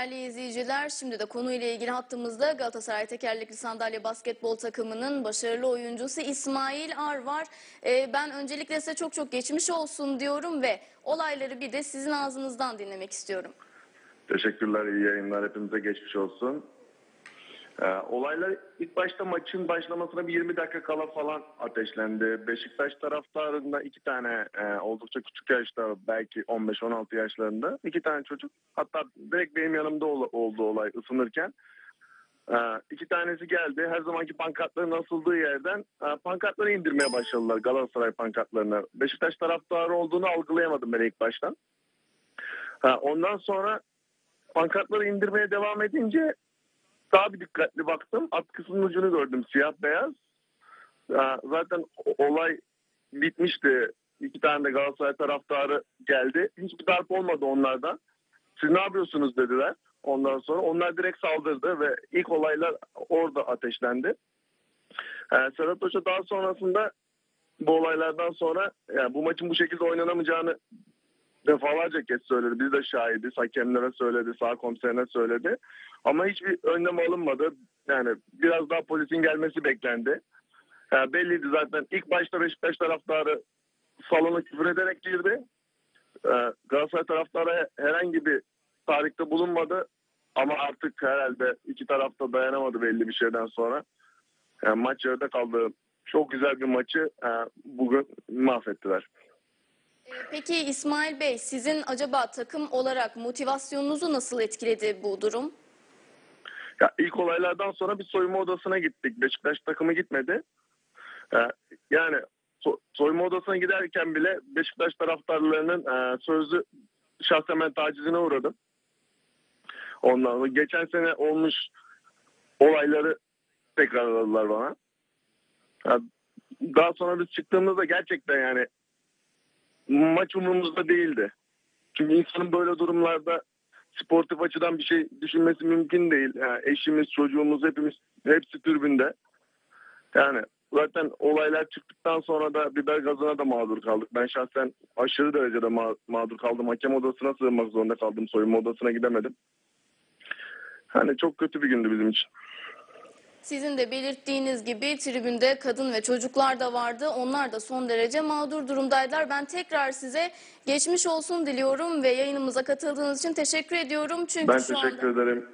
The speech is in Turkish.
Değerli izleyiciler, şimdi de konuyla ilgili hattımızda Galatasaray Tekerlekli Sandalye Basketbol takımının başarılı oyuncusu İsmail Ar var. Ee, ben öncelikle size çok çok geçmiş olsun diyorum ve olayları bir de sizin ağzınızdan dinlemek istiyorum. Teşekkürler, iyi yayınlar. Hepimize geçmiş olsun. Ee, olaylar ilk başta maçın başlamasına bir 20 dakika kala falan ateşlendi. Beşiktaş taraftarında iki tane e, oldukça küçük yaşta belki 15-16 yaşlarında iki tane çocuk. Hatta direkt benim yanımda ol- oldu olay ısınırken. Ee, iki tanesi geldi. Her zamanki pankartların asıldığı yerden e, pankartları indirmeye başladılar Galatasaray pankartlarını. Beşiktaş taraftarı olduğunu algılayamadım ben ilk baştan. Ha, ondan sonra pankartları indirmeye devam edince daha bir dikkatli baktım. Atkısının ucunu gördüm siyah beyaz. Ha, zaten olay bitmişti. İki tane de Galatasaray taraftarı geldi. Hiçbir darp olmadı onlardan. Siz ne yapıyorsunuz dediler. Ondan sonra onlar direkt saldırdı ve ilk olaylar orada ateşlendi. Ee, Serhat Hoca daha sonrasında bu olaylardan sonra yani bu maçın bu şekilde oynanamayacağını defalarca kez söyledi. Biz de şahidiz. Hakemlere söyledi, sağ komiserine söyledi. Ama hiçbir önlem alınmadı. Yani biraz daha polisin gelmesi beklendi. Yani belliydi zaten. İlk başta Beşiktaş taraftarı salona küfür ederek girdi. Ee, Galatasaray taraftarı herhangi bir tarihte bulunmadı. Ama artık herhalde iki tarafta dayanamadı belli bir şeyden sonra. Yani maç yarıda kaldı. Çok güzel bir maçı e, bugün mahvettiler. Ee, Peki İsmail Bey, sizin acaba takım olarak motivasyonunuzu nasıl etkiledi bu durum? Ya ilk olaylardan sonra bir soyunma odasına gittik. Beşiktaş takımı gitmedi. Ee, yani so- soyunma odasına giderken bile Beşiktaş taraftarlarının e, sözlü şahsen tacizine uğradım. Ondan sonra geçen sene olmuş olayları tekrarladılar bana. Daha sonra biz çıktığımızda gerçekten yani maç umurumuzda değildi. Çünkü insanın böyle durumlarda sportif açıdan bir şey düşünmesi mümkün değil. Yani eşimiz, çocuğumuz hepimiz hepsi türbünde. Yani zaten olaylar çıktıktan sonra da biber gazına da mağdur kaldık. Ben şahsen aşırı derecede ma- mağdur kaldım. Hakem odasına sığınmak zorunda kaldım. Soyunma odasına gidemedim. Yani çok kötü bir gündü bizim için. Sizin de belirttiğiniz gibi tribünde kadın ve çocuklar da vardı. Onlar da son derece mağdur durumdaydılar. Ben tekrar size geçmiş olsun diliyorum ve yayınımıza katıldığınız için teşekkür ediyorum. Çünkü Ben şu teşekkür anda... ederim.